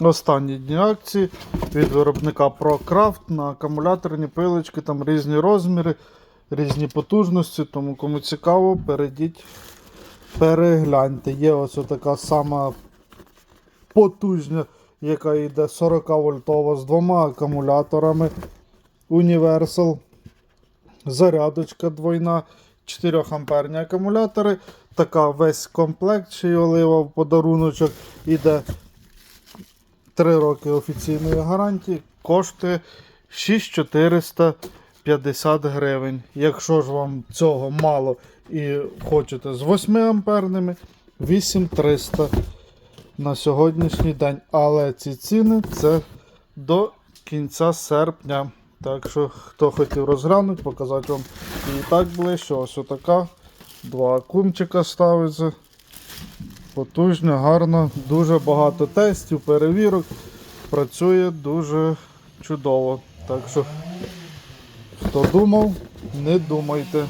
Останні дні акції від виробника ProCraft на акумуляторні пилочки, там різні розміри, різні потужності. Тому кому цікаво, перейдіть, перегляньте. Є ось така сама потужна, яка йде 40 вольтова з двома акумуляторами Universal. Зарядочка двойна, 4 амперні акумулятори. Така весь комплект, й олива в подаруночок. Іде 3 роки офіційної гарантії. Коштує 6450 гривень. Якщо ж вам цього мало і хочете з 8 амперними, 8300 на сьогоднішній день. Але ці ціни це до кінця серпня. Так що, хто хотів розглянути, показати вам і так ближче. Ось отака. Два акумчика ставиться. Потужно, гарно, дуже багато тестів, перевірок. Працює дуже чудово. Так що, хто думав, не думайте.